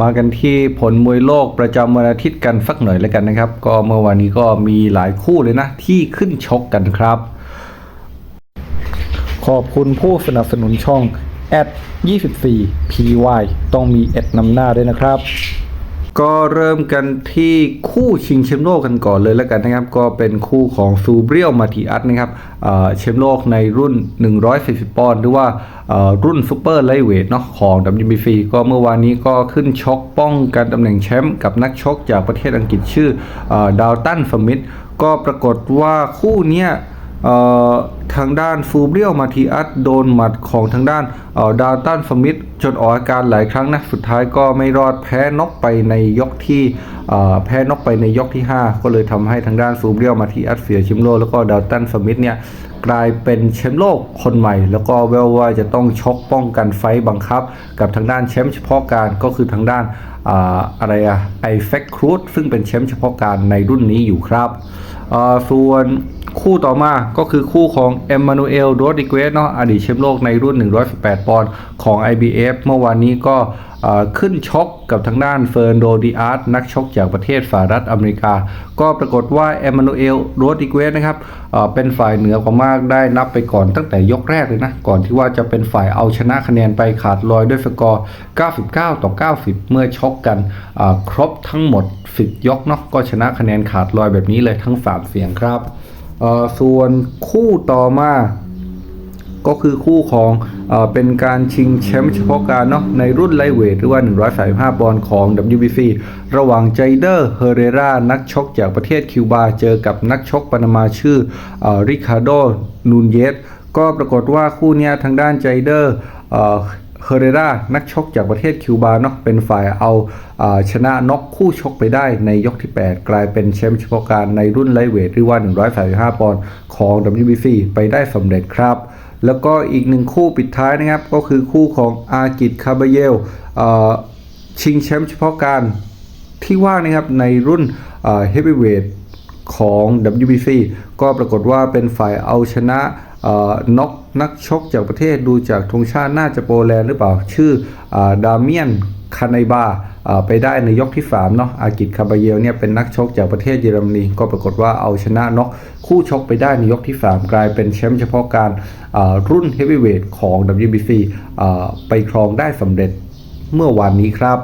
มากันที่ผลมวยโลกประจำวันอาทิตย์กันสักหน่อยแล้วกันนะครับ ก็เมื่อวานนี้ก็มีหลายคู่เลยนะ ที่ขึ้นชกกันครับ ขอบคุณผู้สนับสนุนช่องแอด24 PY ต้องมีแอดนำหน้าด้วยนะครับ ก็เริ่มกันที่คู่ชิงแชมป์โลกกันก่อนเลยแล้วกันนะครับ ก็เป็นคู่ของซูเบรียลมาติอัสนะครับแชมป์โลกในรุ่น 140 ปอนด์หรือว่ารุ่นซูเปอร์ไลท์เวทเนาะของ WBC ก็เมื่อวานนี้ก็ขึ้นชกป้องกันตำแหน่งแชมป์กับนักชกจากประเทศอังกฤษชื่อดาวตันสมิธก็ปรากฏว่าคู่เนี้ย ทางด้านฟูเบียลมาทีอัสโดนหมัดของทางด้านเอ่อดาวตันสมิธจนออกอาการหลายครั้งนะ สุดท้ายก็ไม่รอดแพ้นอกไปในยกที่เอ่อแพ้นอกไปในยกที่ 5 ก็เลยทำให้ทางด้านฟูเบียลมาทีอัสเสียแชมป์โลกแล้วก็ดาวตันสมิธเนี่ยกลายเป็นแชมป์โลกคนใหม่ แล้วก็แววว่าจะต้องชกป้องกันไฟบังคับ กับทางด้านแชมป์เฉพาะการก็คือทางด้านอ่าอะไรอะไอเฟกครูดซึ่งเป็นแชมป์เฉพาะการในรุ่นนี้อยู่ครับส่วน คู่ต่อมาก็คือคู่ของเอมมานูเอลโรดิเกสเนาะอดีตแชมป์โลกในรุ่น 118 ปอนด์ของ IBF เมื่อวานนี้ก็ขึ้นชกกับทางด้านเฟิร์นโดดิอาร์ตนักชกจากประเทศสหรัฐอเมริกา ก็ปรากฏว่าเอมมานูเอลโรดิเกสนะครับเป็นฝ่ายเหนือกว่ามากได้นับไปก่อนตั้งแต่ยกแรกเลยนะ ก่อนที่ว่าจะเป็นฝ่ายเอาชนะคะแนนไปขาดลอยด้วยสกอร์ 99 ต่อ 90 เมื่อชกกันครบทั้งหมด 10 ยกเนาะก็ชนะคะแนนขาดลอยแบบนี้เลยทั้ง 3 เสียงครับ ออส่วนคู่ต่อมาก็คือคู่ของเอเป็นการชิงแชมป์เฉพาะการเนาะในรุ่นไลเวทหรือว่า 135 ปอนด์ของ WBC ระหว่างไจเดอร์ เฮเรรา นักชกจากประเทศคิวบา เจอกับนักชกปานามาชื่อริคาโด นูนเยส ก็ปรากฏว่าคู่นี้ทางด้านไจเดอร์ เฮเรรานักชกจากประเทศคิวบาเนาะเป็นฝ่ายเอาอ่อชนะน็อกคู่ชกไปได้ในยกที่ 8 กลายเป็นแชมป์เฉพาะการในรุ่นไลเวทหรือว่า 135 ปอนด์ของ WBC ไปได้สำเร็จครับ แล้วก็อีกหนึ่งคู่ปิดท้ายนะครับ ก็คือคู่ของอากิตคาบเยลชิงแชมป์เฉพาะการที่ว่างนะครับในรุ่นเฮฟวีเวทของ WBC ก็ปรากฏว่าเป็นฝ่ายเอาชนะ นกนักชกจากประเทศดูจากธงชาติน่าจะโปแลนด์หรือเปล่า ชื่อดาเมียนคาไนบาไปได้ในยกที่3เนาะอากิตคาบาเยลเนี่ยเป็นนักชกจากประเทศเยอรมนีก็ปรากฏว่าเอาชนะนกคู่ชกไปได้ในยกที่ 3 กลายเป็นแชมป์เฉพาะการรุ่นเฮฟวีเวทของ WBC อไปครองได้สำเร็จเมื่อวานนี้ครับ